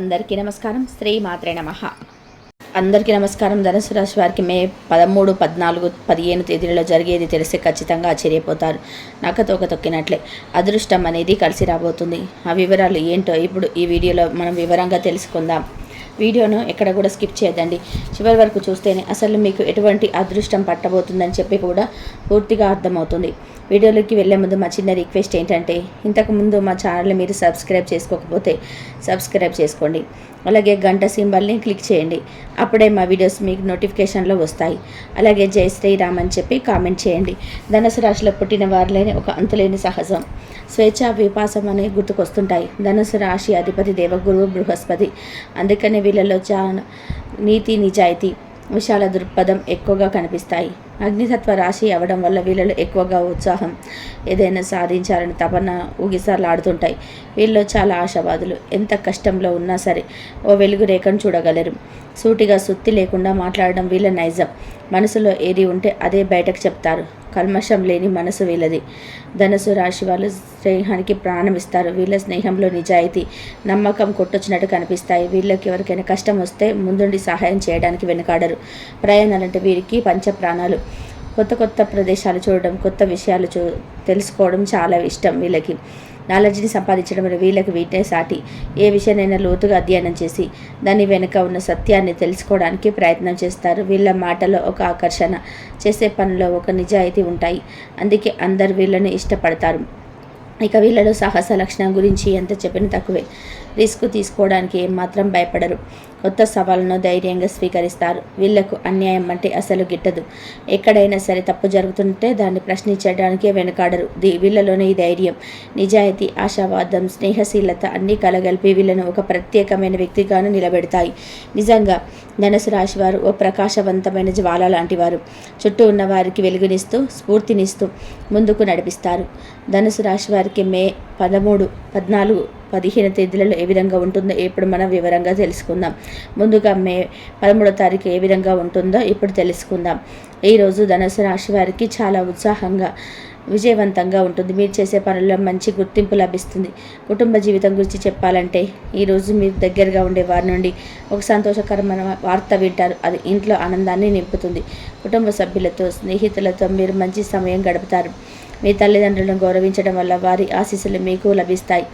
అందరికీ నమస్కారం. శ్రీ మాత్రే నమ. అందరికీ నమస్కారం. ధనుసు రాశి వారికి మే పదమూడు పద్నాలుగు పదిహేను తేదీలలో జరిగేది తెలిస్తే ఖచ్చితంగా ఆశ్చర్యపోతారు. నక్కతోక తొక్కినట్లే. అదృష్టం అనేది కలిసి రాబోతుంది. ఆ వివరాలు ఏంటో ఇప్పుడు ఈ వీడియోలో మనం వివరంగా తెలుసుకుందాం. వీడియోను ఎక్కడ కూడా స్కిప్ చేయదండి చివరి వరకు చూస్తేనే అసలు మీకు ఎటువంటి అదృష్టం పట్టబోతుందని చెప్పి కూడా పూర్తిగా అర్థమవుతుంది. వీడియోలోకి వెళ్ళే ముందు మా చిన్న రిక్వెస్ట్ ఏంటంటే ఇంతకుముందు మా ఛానల్ని మీరు సబ్స్క్రైబ్ చేసుకోకపోతే సబ్స్క్రైబ్ చేసుకోండి. అలాగే గంట సింబల్ని క్లిక్ చేయండి. అప్పుడే మా వీడియోస్ మీకు నోటిఫికేషన్లో వస్తాయి. అలాగే జై శ్రీరామ్ అని చెప్పి కామెంట్ చేయండి. ధనుసు రాశిలో పుట్టిన వారిలోనే ఒక అంతులేని సహజం. స్వేచ్ఛ విపాసం అనేవి గుర్తుకొస్తుంటాయి. ధనుసు రాశి అధిపతి దేవగురువు బృహస్పతి. అందుకనే వీళ్ళలో చాలా నీతి నిజాయితీ విశాల దృక్పథం ఎక్కువగా కనిపిస్తాయి. అగ్నితత్వ రాశి అవ్వడం వల్ల వీళ్ళలో ఎక్కువగా ఉత్సాహం ఏదైనా సాధించాలని తపన ఊగిసలాడుతుంటాయి వీళ్ళలో చాలా ఆశావాదులు. ఎంత కష్టంలో ఉన్నా సరే ఓ వెలుగు రేఖను చూడగలరు. సూటిగా సుత్తి లేకుండా మాట్లాడడం వీళ్ళ నైజం. మనసులో ఏది ఉంటే అదే బయటకు చెప్తారు. కల్మషం లేని మనసు వీళ్ళది. ధనుసు రాశి వాళ్ళు స్నేహానికి ప్రాణం ఇస్తారు. వీళ్ళ స్నేహంలో నిజాయితీ నమ్మకం కొట్టొచ్చినట్టు కనిపిస్తాయి. వీళ్ళకి ఎవరికైనా కష్టం వస్తే ముందుండి సహాయం చేయడానికి వెనుకాడరు. ప్రయాణాలంటే వీరికి పంచ ప్రాణాలు కొత్త కొత్త ప్రదేశాలు చూడడం కొత్త విషయాలు చూ తెలుసుకోవడం చాలా ఇష్టం వీళ్ళకి. నాలెడ్జ్ని సంపాదించడం వీళ్ళకి వీటే సాటి. ఏ విషయానైనా లోతుగా అధ్యయనం చేసి దాని వెనుక ఉన్న సత్యాన్ని తెలుసుకోవడానికి ప్రయత్నం చేస్తారు. వీళ్ళ మాటలో ఒక ఆకర్షణ చేసే పనిలో ఒక నిజాయితీ ఉంటాయి. అందుకే అందరు వీళ్ళని ఇష్టపడతారు. ఇక వీళ్ళలో సాహస లక్షణం గురించి ఎంత చెప్పినా తక్కువే. రిస్క్ తీసుకోవడానికి ఏమాత్రం భయపడరు. కొత్త సవాళ్ళను ధైర్యంగా స్వీకరిస్తారు. వీళ్ళకు అన్యాయం అంటే అసలు గిట్టదు. ఎక్కడైనా సరే తప్పు జరుగుతుంటే దాన్ని ప్రశ్నించడానికే వెనుకాడరు. ది వీళ్ళలోనే ఈ ధైర్యం నిజాయితీ ఆశావాదం స్నేహశీలత అన్నీ కలగలిపి వీళ్ళను ఒక ప్రత్యేకమైన వ్యక్తిగాను నిలబెడతాయి. నిజంగా ధనుసు రాశి వారు ఓ ప్రకాశవంతమైన జ్వాల లాంటి వారు చుట్టూ ఉన్న వారికి వెలుగునిస్తూ స్ఫూర్తినిస్తూ ముందుకు నడిపిస్తారు. ధనుసు రాశి వారికి మే పదమూడు పద్నాలుగు పదిహేను తేదీలలో ఏ విధంగా ఉంటుందో ఇప్పుడు మనం వివరంగా తెలుసుకుందాం. ముందుగా మే పదమూడో తారీఖు ఏ విధంగా ఉంటుందో ఇప్పుడు తెలుసుకుందాం. ఈరోజు ధనుసు రాశి వారికి చాలా ఉత్సాహంగా విజయవంతంగా ఉంటుంది. మీరు చేసే పనుల్లో మంచి గుర్తింపు లభిస్తుంది. కుటుంబ జీవితం గురించి చెప్పాలంటే ఈరోజు మీరు దగ్గరగా ఉండే వారి నుండి ఒక సంతోషకరమైన వార్త వింటారు. అది ఇంట్లో ఆనందాన్ని నింపుతుంది. కుటుంబ సభ్యులతో స్నేహితులతో మీరు మంచి సమయం గడుపుతారు. మీ తల్లిదండ్రులను గౌరవించడం వల్ల వారి ఆశీస్సులు మీకు లభిస్తాయి.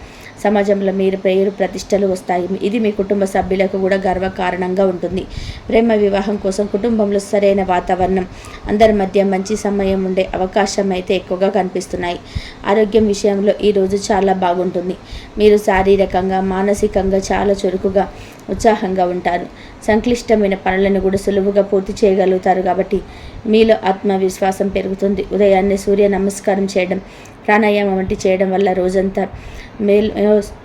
సమాజంలో మీరు పేరు ప్రతిష్టలు వస్తాయి. ఇది మీ కుటుంబ సభ్యులకు కూడా గర్వకారణంగా ఉంటుంది. ప్రేమ వివాహం కోసం కుటుంబంలో సరైన వాతావరణం అందరి మధ్య మంచి సమయం ఉండే అవకాశం అయితే ఎక్కువగా కనిపిస్తున్నాయి. ఆరోగ్యం విషయంలో ఈరోజు చాలా బాగుంటుంది. మీరు శారీరకంగా మానసికంగా చాలా చురుకుగా ఉత్సాహంగా ఉంటారు. సంక్లిష్టమైన పనులను కూడా సులువుగా పూర్తి చేయగలుగుతారు కాబట్టి మీలో ఆత్మవిశ్వాసం పెరుగుతుంది. ఉదయాన్నే సూర్య నమస్కారం చేయడం ప్రాణాయామం వంటి చేయడం వల్ల రోజంతా మేల్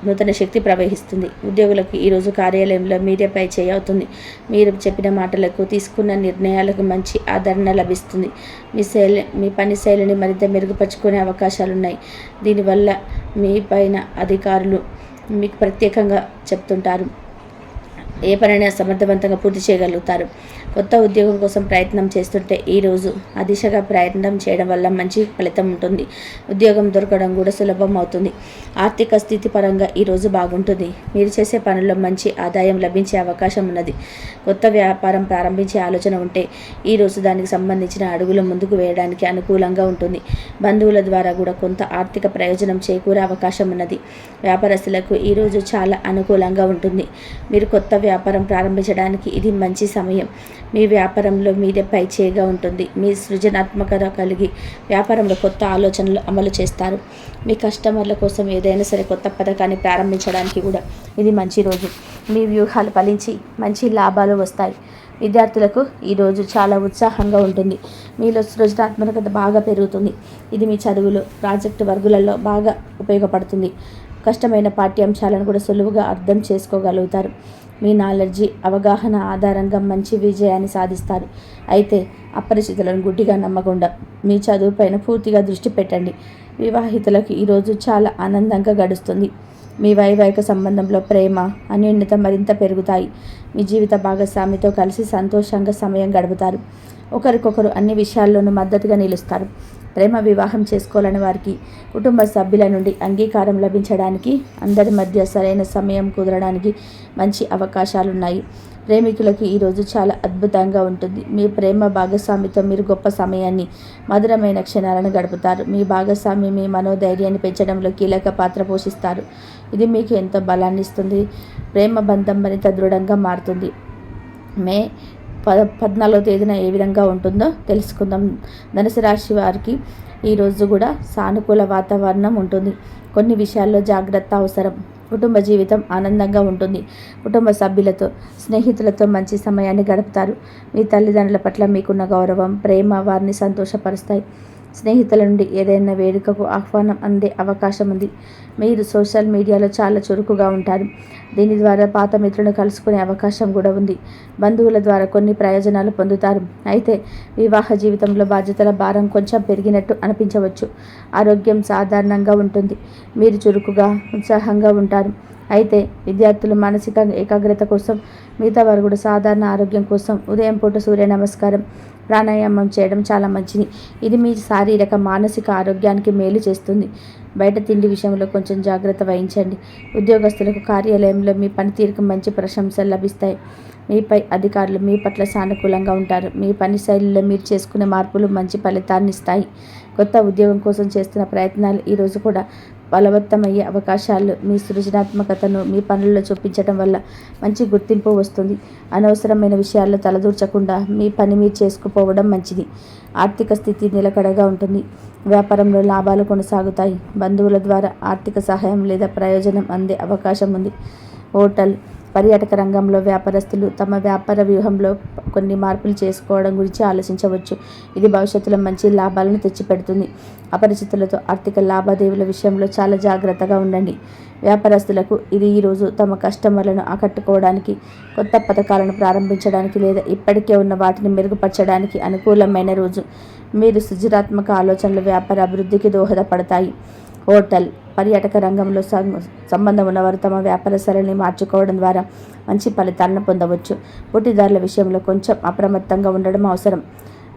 నూతన శక్తి ప్రవహిస్తుంది. ఉద్యోగులకు ఈరోజు కార్యాలయంలో మీడియాపై పై చేయవుతుంది. మీరు చెప్పిన మాటలకు తీసుకున్న నిర్ణయాలకు మంచి ఆదరణ లభిస్తుంది. మీ శైలి మీ పని శైలిని మరింత మెరుగుపరుచుకునే అవకాశాలు ఉన్నాయి దీనివల్ల మీ పైన అధికారులు మీకు ప్రత్యేకంగా చెప్తుంటారు. ఏ పనైనా సమర్థవంతంగా పూర్తి చేయగలుగుతారు. కొత్త ఉద్యోగం కోసం ప్రయత్నం చేస్తుంటే ఈరోజు ఆ దిశగా ప్రయత్నం చేయడం వల్ల మంచి ఫలితం ఉంటుంది. ఉద్యోగం దొరకడం కూడా సులభం అవుతుంది. ఆర్థిక స్థితి పరంగా ఈరోజు బాగుంటుంది. మీరు చేసే పనుల్లో మంచి ఆదాయం లభించే అవకాశం ఉన్నది. కొత్త వ్యాపారం ప్రారంభించే ఆలోచన ఉంటే ఈరోజు దానికి సంబంధించిన అడుగులు ముందుకు వేయడానికి అనుకూలంగా ఉంటుంది. బంధువుల ద్వారా కూడా కొంత ఆర్థిక ప్రయోజనం చేకూరే అవకాశం ఉన్నది. వ్యాపారస్తులకు ఈరోజు చాలా అనుకూలంగా ఉంటుంది. మీరు కొత్త వ్యాపారం ప్రారంభించడానికి ఇది మంచి సమయం. మీ వ్యాపారంలో మీదే పై చేయిగా ఉంటుంది. మీ సృజనాత్మకత కలిగి వ్యాపారంలో కొత్త ఆలోచనలు అమలు చేస్తారు. మీ కస్టమర్ల కోసం ఏదైనా సరే కొత్త పథకాన్ని ప్రారంభించడానికి కూడా ఇది మంచి రోజు. మీ వ్యూహాలు ఫలించి మంచి లాభాలు వస్తాయి. విద్యార్థులకు ఈరోజు చాలా ఉత్సాహంగా ఉంటుంది. మీలో సృజనాత్మకత బాగా పెరుగుతుంది. ఇది మీ చదువులో ప్రాజెక్టు వర్గులలో బాగా ఉపయోగపడుతుంది. కష్టమైన పాఠ్యాంశాలను కూడా సులువుగా అర్థం చేసుకోగలుగుతారు. మీ నాలెడ్జి అవగాహన ఆధారంగా మంచి విజయాన్ని సాధిస్తారు అయితే అపరిచితులను గుడ్డిగా నమ్మకుండా మీ చదువుపైన పూర్తిగా దృష్టి పెట్టండి. వివాహితులకు ఈరోజు చాలా ఆనందంగా గడుస్తుంది. మీ వైవాహిక సంబంధంలో ప్రేమ అన్యోన్యత మరింత పెరుగుతాయి. మీ జీవిత భాగస్వామితో కలిసి సంతోషంగా సమయం గడుపుతారు. ఒకరికొకరు అన్ని విషయాల్లోనూ మద్దతుగా నిలుస్తారు. ప్రేమ వివాహం చేసుకోవాలని వారికి కుటుంబ సభ్యుల నుండి అంగీకారం లభించడానికి అందరి మధ్య సరైన సమయం కుదరడానికి మంచి అవకాశాలున్నాయి. ప్రేమికులకు ఈరోజు చాలా అద్భుతంగా ఉంటుంది. మీ ప్రేమ భాగస్వామితో మీరు గొప్ప సమయాన్ని మధురమైన క్షణాలను గడుపుతారు. మీ భాగస్వామి మీ మనోధైర్యాన్ని పెంచడంలో కీలక పాత్ర పోషిస్తారు. ఇది మీకు ఎంతో బలాన్ని ఇస్తుంది ప్రేమ బంధం మరింత దృఢంగా మారుతుంది. మే పద పద్నాలుగో తేదీన ఏ విధంగా ఉంటుందో తెలుసుకుందాం. ధనుసు రాశి వారికి ఈరోజు కూడా సానుకూల వాతావరణం ఉంటుంది. కొన్ని విషయాల్లో జాగ్రత్త అవసరం. కుటుంబ జీవితం ఆనందంగా ఉంటుంది. కుటుంబ సభ్యులతో స్నేహితులతో మంచి సమయాన్ని గడుపుతారు. మీ తల్లిదండ్రుల పట్ల మీకున్న గౌరవం ప్రేమ వారిని సంతోషపరుస్తాయి. స్నేహితుల నుండి ఏదైనా వేడుకకు ఆహ్వానం అందే అవకాశం ఉంది. మీరు సోషల్ మీడియాలో చాలా చురుకుగా ఉంటారు. దీని ద్వారా పాత మిత్రులను కలుసుకునే అవకాశం కూడా ఉంది. బంధువుల ద్వారా కొన్ని ప్రయోజనాలు పొందుతారు. అయితే వివాహ జీవితంలో బాధ్యతల భారం కొంచెం పెరిగినట్టు అనిపించవచ్చు. ఆరోగ్యం సాధారణంగా ఉంటుంది. మీరు చురుకుగా ఉత్సాహంగా ఉంటారు. అయితే విద్యార్థులు మానసిక ఏకాగ్రత కోసం మిగతా వారు కూడా సాధారణ ఆరోగ్యం కోసం ఉదయం పూట సూర్య నమస్కారం ప్రాణాయామం చేయడం చాలా మంచిది. ఇది మీ శారీరక మానసిక ఆరోగ్యానికి మేలు చేస్తుంది. బయట తిండి విషయంలో కొంచెం జాగ్రత్త వహించండి. ఉద్యోగస్తులకు కార్యాలయంలో మీ పనితీరుకు మంచి ప్రశంసలు లభిస్తాయి. మీపై అధికారులు మీ పట్ల సానుకూలంగా ఉంటారు. మీ పని శైలిలో మీరు చేసుకునే మార్పులు మంచి ఫలితాన్ని ఇస్తాయి. కొత్త ఉద్యోగం కోసం చేస్తున్న ప్రయత్నాలు ఈరోజు కూడా బలవత్తమయ్యే అవకాశాలు మీ సృజనాత్మకతను మీ పనుల్లో చూపించడం వల్ల మంచి గుర్తింపు వస్తుంది. అనవసరమైన విషయాల్లో తలదూర్చకుండా మీ పని మీరు చేసుకుపోవడం మంచిది. ఆర్థిక స్థితి నిలకడగా ఉంటుంది. వ్యాపారంలో లాభాలు కొనసాగుతాయి. బంధువుల ద్వారా ఆర్థిక సహాయం లేదా ప్రయోజనం అందే అవకాశం ఉంది. హోటల్ పర్యాటక రంగంలో వ్యాపారస్తులు తమ వ్యాపార వ్యూహంలో కొన్ని మార్పులు చేసుకోవడం గురించి ఆలోచించవచ్చు. ఇది భవిష్యత్తులో మంచి లాభాలను తెచ్చిపెడుతుంది. అపరిచితులతో ఆర్థిక లావాదేవీల విషయంలో చాలా జాగ్రత్తగా ఉండండి. వ్యాపారస్తులకు ఇది ఈరోజు తమ కస్టమర్లను ఆకట్టుకోవడానికి కొత్త పథకాలను ప్రారంభించడానికి లేదా ఇప్పటికే ఉన్న వాటిని మెరుగుపరచడానికి అనుకూలమైన రోజు. మీరు సృజనాత్మక ఆలోచనలు వ్యాపార అభివృద్ధికి దోహదపడతాయి. హోటల్. పర్యాటక రంగంలో సంబంధం ఉన్నవారు తమ వ్యాపార సరళిని మార్చుకోవడం ద్వారా మంచి ఫలితాలను పొందవచ్చు. పోటీదారుల విషయంలో కొంచెం అప్రమత్తంగా ఉండడం అవసరం.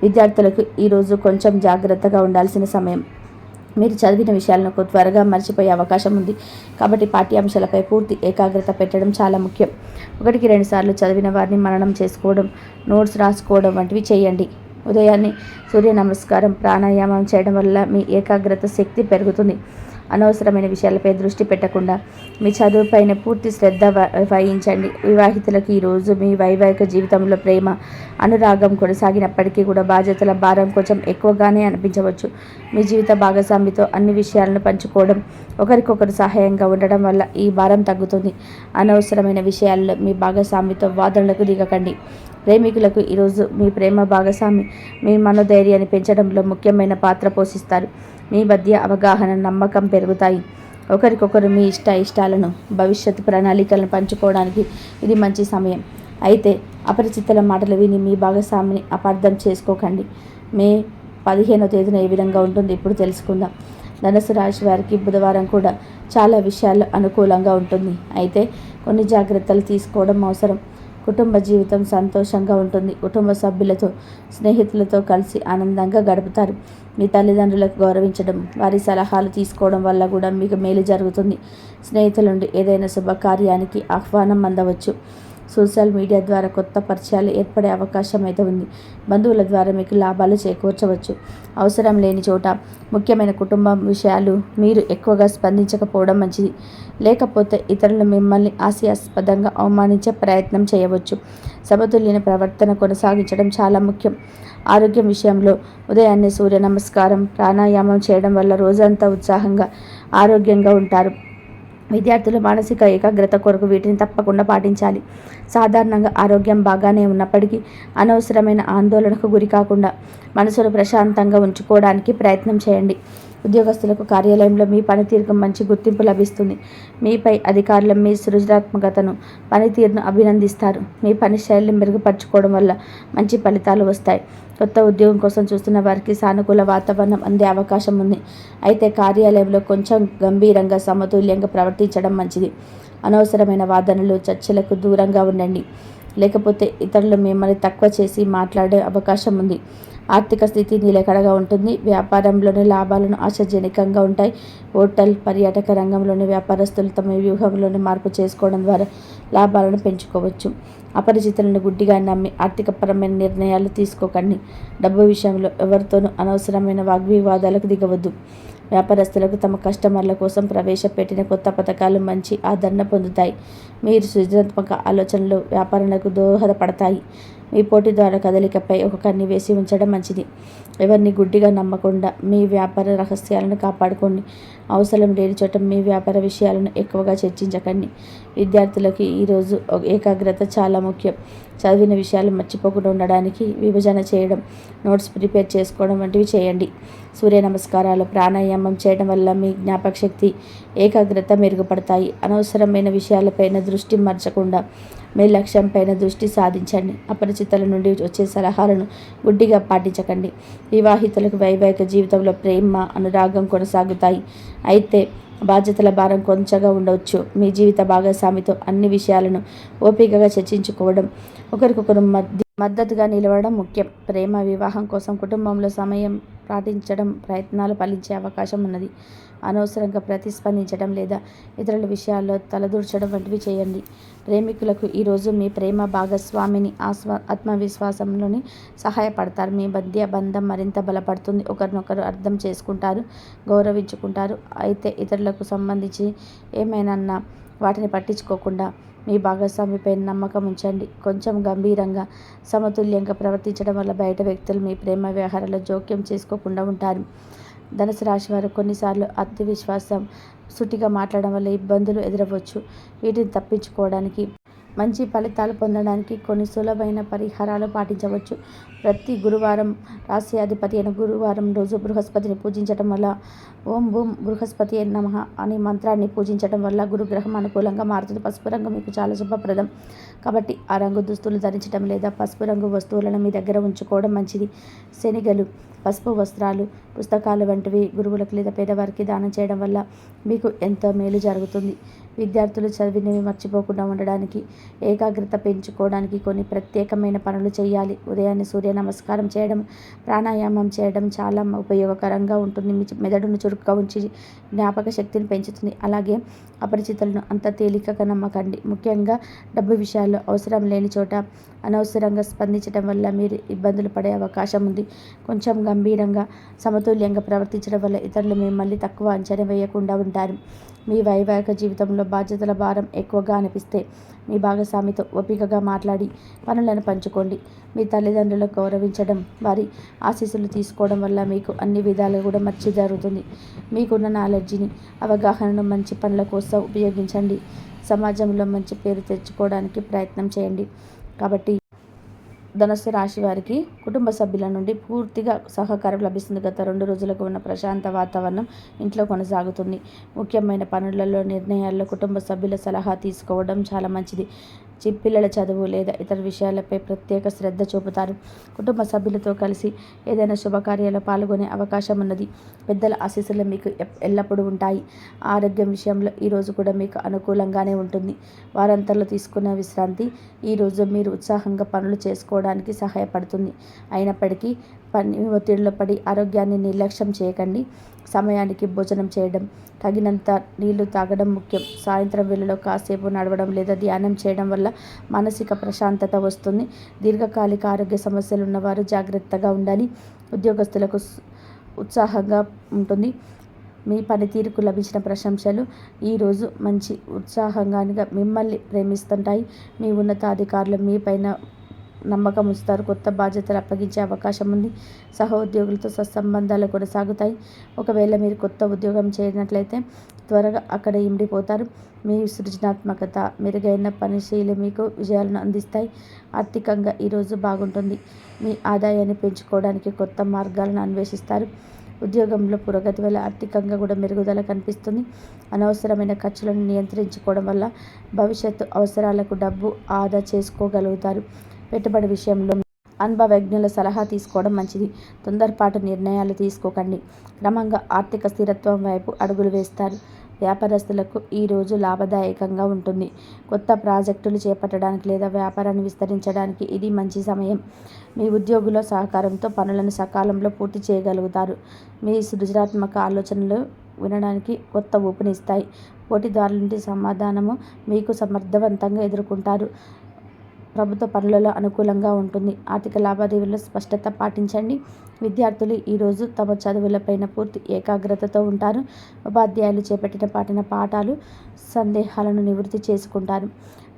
విద్యార్థులకు ఈరోజు కొంచెం జాగ్రత్తగా ఉండాల్సిన సమయం. మీరు చదివిన విషయాలను త్వరగా మర్చిపోయే అవకాశం ఉంది. కాబట్టి పాఠ్యాంశాలపై పూర్తి ఏకాగ్రత పెట్టడం చాలా ముఖ్యం. ఒకటికి రెండుసార్లు చదివిన వారిని మననం చేసుకోవడం నోట్స్ రాసుకోవడం వంటివి చేయండి. ఉదయాన్నే సూర్య నమస్కారం ప్రాణాయామం చేయడం వల్ల మీ ఏకాగ్రత శక్తి పెరుగుతుంది. అనవసరమైన విషయాలపై దృష్టి పెట్టకుండా మీ చదువుపైన పూర్తి శ్రద్ధ వహించండి. వివాహితులకు ఈరోజు మీ వైవాహిక జీవితంలో ప్రేమ అనురాగం కొనసాగినప్పటికీ కూడా బాధ్యతల భారం కొంచెం ఎక్కువగానే అనిపించవచ్చు. మీ జీవిత భాగస్వామితో అన్ని విషయాలను పంచుకోవడం ఒకరికొకరు సహాయంగా ఉండడం వల్ల ఈ భారం తగ్గుతుంది. అనవసరమైన విషయాల్లో మీ భాగస్వామితో వాదనలకు దిగకండి. ప్రేమికులకు ఈరోజు మీ ప్రేమ భాగస్వామి మీ మనోధైర్యాన్ని పెంచడంలో ముఖ్యమైన పాత్ర పోషిస్తారు. మీ మధ్య అవగాహన నమ్మకం పెరుగుతాయి. ఒకరికొకరు మీ ఇష్ట ఇష్టాలను భవిష్యత్తు ప్రణాళికలను పంచుకోవడానికి ఇది మంచి సమయం. అయితే అపరిచితుల మాటలు విని మీ భాగస్వామిని అపార్థం చేసుకోకండి. మే పదిహేనో తేదీన ఏ విధంగా ఉంటుంది ఇప్పుడు తెలుసుకుందాం. ధనుసు రాశి వారికి బుధవారం కూడా చాలా విషయాలు అనుకూలంగా ఉంటుంది. అయితే కొన్ని జాగ్రత్తలు తీసుకోవడం అవసరం. కుటుంబ జీవితం సంతోషంగా ఉంటుంది. కుటుంబ సభ్యులతో స్నేహితులతో కలిసి ఆనందంగా గడుపుతారు. మీ తల్లిదండ్రులకు గౌరవించడం వారి సలహాలు తీసుకోవడం వల్ల కూడా మీకు మేలు జరుగుతుంది. స్నేహితుల నుండి ఏదైనా శుభకార్యానికి ఆహ్వానం అందవచ్చు. సోషల్ మీడియా ద్వారా కొత్త పరిచయాలు ఏర్పడే అవకాశం అయితే ఉంది. బంధువుల ద్వారా మీకు లాభాలు చేకూర్చవచ్చు. అవసరం లేని చోట ముఖ్యమైన కుటుంబం విషయాలు మీరు ఎక్కువగా స్పందించకపోవడం మంచిది. లేకపోతే ఇతరులు మిమ్మల్ని హాస్యాస్పదంగా అవమానించే ప్రయత్నం చేయవచ్చు. సమతుల్యన ప్రవర్తన కొనసాగించడం చాలా ముఖ్యం. ఆరోగ్యం విషయంలో ఉదయాన్నే సూర్య నమస్కారం ప్రాణాయామం చేయడం వల్ల రోజంతా ఉత్సాహంగా ఆరోగ్యంగా ఉంటారు. విద్యార్థులు మానసిక ఏకాగ్రత కొరకు వీటిని తప్పకుండా పాటించాలి. సాధారణంగా ఆరోగ్యం బాగానే ఉన్నప్పటికీ అనవసరమైన ఆందోళనకు గురి కాకుండా మనసును ప్రశాంతంగా ఉంచుకోవడానికి ప్రయత్నం చేయండి. ఉద్యోగస్తులకు కార్యాలయంలో మీ పనితీరుకు మంచి గుర్తింపు లభిస్తుంది. మీపై అధికారులు మీ సృజనాత్మకతను పనితీరును అభినందిస్తారు. మీ పని శైలిని మెరుగుపరచుకోవడం వల్ల మంచి ఫలితాలు వస్తాయి. కొత్త ఉద్యోగం కోసం చూస్తున్న వారికి సానుకూల వాతావరణం అందే అవకాశం ఉంది. అయితే కార్యాలయంలో కొంచెం గంభీరంగా సమతుల్యంగా ప్రవర్తించడం మంచిది. అనవసరమైన వాదనలు చర్చలకు దూరంగా ఉండండి. లేకపోతే ఇతరులు మిమ్మల్ని తక్కువ చేసి మాట్లాడే అవకాశం ఉంది. ఆర్థిక స్థితి నిలకడగా ఉంటుంది. వ్యాపారంలోని లాభాలను ఆశాజనకంగా ఉంటాయి. హోటల్ పర్యాటక రంగంలోని వ్యాపారస్తులు తమ వ్యూహంలోని మార్పు చేసుకోవడం ద్వారా లాభాలను పెంచుకోవచ్చు. అపరిచితులను గుడ్డిగా నమ్మి ఆర్థికపరమైన నిర్ణయాలు తీసుకోకండి. డబ్బు విషయంలో ఎవరితోనూ అనవసరమైన వాగ్వివాదాలకు దిగవద్దు. వ్యాపారస్తులకు తమ కస్టమర్ల కోసం ప్రవేశపెట్టిన కొత్త పథకాలు మంచి ఆదరణ పొందుతాయి. మీరు సృజనాత్మక ఆలోచనలు వ్యాపారాలకు దోహదపడతాయి. మీ పోటీదారుల కదలికపై ఒక కన్ను వేసి ఉంచడం మంచిది. ఎవరిని గుడ్డిగా నమ్మకుండా మీ వ్యాపార రహస్యాలను కాపాడుకోండి. అవసరం లేని చోట మీ వ్యాపార విషయాలను ఎక్కువగా చర్చించకండి. విద్యార్థులకు ఈరోజు ఏకాగ్రత చాలా ముఖ్యం. చదివిన విషయాలు మర్చిపోకుండా ఉండడానికి విభజన చేయడం నోట్స్ ప్రిపేర్ చేసుకోవడం వంటివి చేయండి. సూర్య నమస్కారాలు ప్రాణాయామం చేయడం వల్ల మీ జ్ఞాపక శక్తి ఏకాగ్రత మెరుగుపడతాయి. అనవసరమైన విషయాలపైన దృష్టి మర్చకుండా మీ లక్ష్యం పైన దృష్టి సాధించండి. అపరిచితుల నుండి వచ్చే సలహాలను గుడ్డిగా పాటించకండి. వివాహితులకు వైవాహిక జీవితంలో ప్రేమ అనురాగం కొనసాగుతాయి. అయితే బాధ్యతల భారం కొంచెంగా ఉండవచ్చు. మీ జీవిత భాగస్వామితో అన్ని విషయాలను ఓపికగా చర్చించుకోవడం ఒకరికొకరు మధ్య మద్దతుగా నిలవడం ముఖ్యం. ప్రేమ వివాహం కోసం కుటుంబంలో సమయం పాటించడం ప్రయత్నాలు ఫలించే అవకాశం ఉన్నది. అనవసరంగా ప్రతిస్పందించడం లేదా ఇతరుల విషయాల్లో తలదూర్చడం వంటివి చేయండి. ప్రేమికులకు ఈరోజు మీ ప్రేమ భాగస్వామిని ఆస్వా ఆత్మవిశ్వాసంలోని సహాయపడతారు. మీ మధ్య బంధం మరింత బలపడుతుంది. ఒకరినొకరు అర్థం చేసుకుంటారు గౌరవించుకుంటారు. అయితే ఇతరులకు సంబంధించి ఏమైనా వాటిని పట్టించుకోకుండా మీ భాగస్వామిపై నమ్మకం ఉంచండి. కొంచెం గంభీరంగా సమతుల్యంగా ప్రవర్తించడం వల్ల బయట వ్యక్తులు మీ ప్రేమ వ్యవహారాల్లో జోక్యం చేసుకోకుండా ఉంటారు. ధనుసు రాశి వారు కొన్నిసార్లు అతి విశ్వాసం సుటిగా మాట్లాడడం వల్ల ఇబ్బందులు ఎదురవచ్చు వీటిని తప్పించుకోవడానికి మంచి ఫలితాలు పొందడానికి కొన్ని సులభమైన పరిహారాలు పాటించవచ్చు. ప్రతి గురువారం రాశ్యాధిపతి అయిన గురువారం రోజు బృహస్పతిని పూజించడం వల్ల ఓం భూం బృహస్పతి నమ అనే మంత్రాన్ని పూజించడం వల్ల గురుగ్రహం అనుకూలంగా మారుతుంది. పసుపు రంగు మీకు చాలా శుభప్రదం. కాబట్టి ఆ రంగు దుస్తులు ధరించడం లేదా పసుపు రంగు వస్తువులను మీ దగ్గర ఉంచుకోవడం మంచిది. శనిగలు పసుపు వస్త్రాలు పుస్తకాలు వంటివి గురువులకు లేదా పేదవారికి దానం చేయడం వల్ల మీకు ఎంతో మేలు జరుగుతుంది. విద్యార్థులు చదివినవి మర్చిపోకుండా ఉండడానికి ఏకాగ్రత పెంచుకోవడానికి కొన్ని ప్రత్యేకమైన పనులు చేయాలి. ఉదయాన్నే సూర్య నమస్కారం చేయడం ప్రాణాయామం చేయడం చాలా ఉపయోగకరంగా ఉంటుంది. మెదడును చురుగ్గా ఉంచి జ్ఞాపక శక్తిని పెంచుతుంది. అలాగే అపరిచితులను అంత తేలికగా నమ్మకండి. ముఖ్యంగా డబ్బు విషయాల్లో అవసరం లేని చోట అనవసరంగా స్పందించడం వల్ల మీరు ఇబ్బందులు పడే అవకాశం ఉంది. కొంచెం గంభీరంగా సమతుల్యంగా ప్రవర్తించడం వల్ల ఇతరులు మిమ్మల్ని తక్కువ అంచనా వేయకుండా ఉంటారు. మీ వైవాహిక జీవితంలో బాధ్యతల భారం ఎక్కువగా అనిపిస్తే మీ భాగస్వామితో ఓపికగా మాట్లాడి పనులను పంచుకోండి. మీ తల్లిదండ్రులకు గౌరవించడం వారి ఆశీస్సులు తీసుకోవడం వల్ల మీకు అన్ని విధాలు కూడా మంచి జరుగుతుంది. మీకున్న నాలెడ్జిని అవగాహనను మంచి పనుల కోసం ఉపయోగించండి. సమాజంలో మంచి పేరు తెచ్చుకోవడానికి ప్రయత్నం చేయండి. కాబట్టి ధనస్సు రాశి వారికి కుటుంబ సభ్యుల నుండి పూర్తిగా సహకారం లభిస్తుంది. గత రెండు రోజులకు ఉన్న ప్రశాంత వాతావరణం ఇంట్లో కొనసాగుతుంది. ముఖ్యమైన పనులలో నిర్ణయాల్లో కుటుంబ సభ్యుల సలహా తీసుకోవడం చాలా మంచిది. పిల్లల చదువు లేదా ఇతర విషయాలపై ప్రత్యేక శ్రద్ధ చూపుతారు. కుటుంబ సభ్యులతో కలిసి ఏదైనా శుభకార్యాల్లో పాల్గొనే అవకాశం ఉన్నది. పెద్దల ఆశీస్సులు మీకు ఎల్లప్పుడూ ఉంటాయి. ఆరోగ్యం విషయంలో ఈరోజు కూడా మీకు అనుకూలంగానే ఉంటుంది. వారంతలో తీసుకున్న విశ్రాంతి ఈరోజు మీరు ఉత్సాహంగా పనులు చేసుకోవడానికి సహాయపడుతుంది. అయినప్పటికీ పని ఒత్తిడిలో పడి ఆరోగ్యాన్ని నిర్లక్ష్యం చేయకండి. సమయానికి భోజనం చేయడం తగినంత నీళ్ళు తాగడం ముఖ్యం. సాయంత్రం వేళలో కాసేపు నడవడం లేదా ధ్యానం చేయడం వల్ల మానసిక ప్రశాంతత వస్తుంది. దీర్ఘకాలిక ఆరోగ్య సమస్యలు ఉన్నవారు జాగ్రత్తగా ఉండాలి. ఉద్యోగస్తులకు ఉత్సాహంగా ఉంటుంది. మీ పనితీరుకు లభించిన ప్రశంసలు ఈరోజు మంచి ఉత్సాహంగా మిమ్మల్ని ప్రేమిస్తుంటాయి. మీ ఉన్నతాధికారులు మీ పైన నమ్మకం ఉంచుతారు కొత్త బాధ్యతలు అప్పగించే అవకాశం ఉంది. సహోద్యోగులతో సత్సంబంధాలు కొనసాగుతాయి. ఒకవేళ మీరు కొత్త ఉద్యోగం చేరినట్లయితే త్వరగా అక్కడ ఇమిడిపోతారు. మీ సృజనాత్మకత మెరుగైన పనిశీలి మీకు విజయాలను అందిస్తాయి. ఆర్థికంగా ఈరోజు బాగుంటుంది. మీ ఆదాయాన్ని పెంచుకోవడానికి కొత్త మార్గాలను అన్వేషిస్తారు. ఉద్యోగంలో పురోగతి వల్ల ఆర్థికంగా కూడా మెరుగుదల కనిపిస్తుంది. అనవసరమైన ఖర్చులను నియంత్రించుకోవడం వల్ల భవిష్యత్తు అవసరాలకు డబ్బు ఆదా చేసుకోగలుగుతారు. పెట్టుబడి విషయంలో అనుభవజ్ఞుల సలహా తీసుకోవడం మంచిది. తొందరపాటు నిర్ణయాలు తీసుకోకండి. క్రమంగా ఆర్థిక స్థిరత్వం వైపు అడుగులు వేస్తారు. వ్యాపారస్తులకు ఈరోజు లాభదాయకంగా ఉంటుంది. కొత్త ప్రాజెక్టులు చేపట్టడానికి లేదా వ్యాపారాన్ని విస్తరించడానికి ఇది మంచి సమయం. మీ ఉద్యోగుల సహకారంతో పనులను సకాలంలో పూర్తి చేయగలుగుతారు. మీ సృజనాత్మక ఆలోచనలు వినడానికి కొత్త ఊపునిస్తాయి. పోటీదారుల నుండి సమాధానము మీకు సమర్థవంతంగా ఎదుర్కొంటారు. ప్రభుత్వ పనులలో అనుకూలంగా ఉంటుంది. ఆర్థిక లావాదేవీల్లో స్పష్టత పాటించండి. విద్యార్థులు ఈరోజు తమ చదువులపైన పూర్తి ఏకాగ్రతతో ఉంటారు. ఉపాధ్యాయులు చేపట్టిన పాటిన పాఠాలు సందేహాలను నివృత్తి చేసుకుంటారు.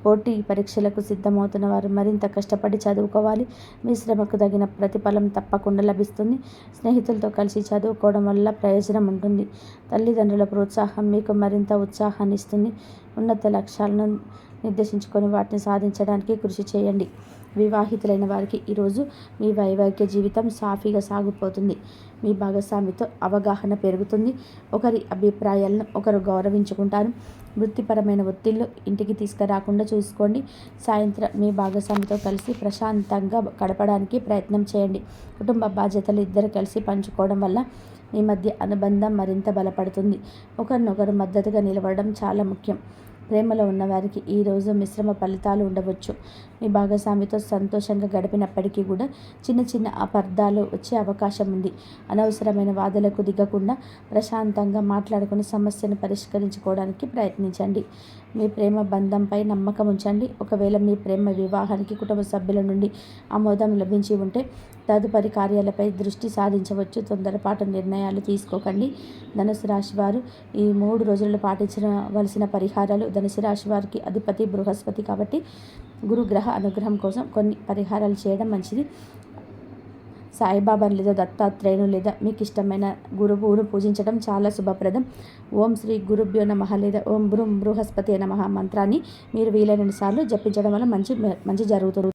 పోటీ పరీక్షలకు సిద్ధమవుతున్న వారు మరింత కష్టపడి చదువుకోవాలి. మీ శ్రమకు తగిన ప్రతిఫలం తప్పకుండా లభిస్తుంది. స్నేహితులతో కలిసి చదువుకోవడం వల్ల ప్రయోజనం ఉంటుంది. తల్లిదండ్రుల ప్రోత్సాహం మీకు మరింత ఉత్సాహాన్ని ఇస్తుంది. ఉన్నత లక్ష్యాలను నిర్దేశించుకొని వాటిని సాధించడానికి కృషి చేయండి. వివాహితులైన వారికి ఈరోజు మీ వైవాహిక జీవితం సాఫీగా సాగిపోతుంది. మీ భాగస్వామితో అవగాహన పెరుగుతుంది. ఒకరి అభిప్రాయాలను ఒకరు గౌరవించుకుంటారు. వృత్తిపరమైన ఒత్తిళ్ళు ఇంటికి తీసుకురాకుండా చూసుకోండి. సాయంత్రం మీ భాగస్వామితో కలిసి ప్రశాంతంగా గడపడానికి ప్రయత్నం చేయండి. కుటుంబ బాధ్యతలు ఇద్దరు కలిసి పంచుకోవడం వల్ల మీ మధ్య అనుబంధం మరింత బలపడుతుంది. ఒకరినొకరు మద్దతుగా నిలవడం చాలా ముఖ్యం. ప్రేమలో ఉన్నవారికి ఈరోజు మిశ్రమ ఫలితాలు ఉండవచ్చు. మీ భాగస్వామితో సంతోషంగా గడిపినప్పటికీ కూడా చిన్న చిన్న అపార్థాలు వచ్చే అవకాశం ఉంది. అనవసరమైన వాదలకు దిగకుండా ప్రశాంతంగా మాట్లాడుకుని సమస్యను పరిష్కరించుకోవడానికి ప్రయత్నించండి. మీ ప్రేమ బంధంపై నమ్మకం ఉంచండి. ఒకవేళ మీ ప్రేమ వివాహానికి కుటుంబ సభ్యుల నుండి ఆమోదం లభించి ఉంటే తదుపరి కార్యాలపై దృష్టి సాధించవచ్చు తొందరపాటు నిర్ణయాలు తీసుకోకండి. ధనుసు రాశి వారు ఈ మూడు రోజులు పాటించవలసిన పరిహారాలు. ధనుసు రాశి వారికి అధిపతి బృహస్పతి కాబట్టి గురుగ్రహ అనుగ్రహం కోసం కొన్ని పరిహారాలు చేయడం మంచిది. సాయిబాబాను లేదా దత్తాత్రేయును లేదా మీకు ఇష్టమైన గురువును పూజించడం చాలా శుభప్రదం. ఓం శ్రీ గురుభ్యో నమ లేదా ఓం బృం బృహస్పతి నమ మంత్రాన్ని మీరు వీలైన సార్లు జపించడం వల్ల మంచి మంచి జరుగుతుంది.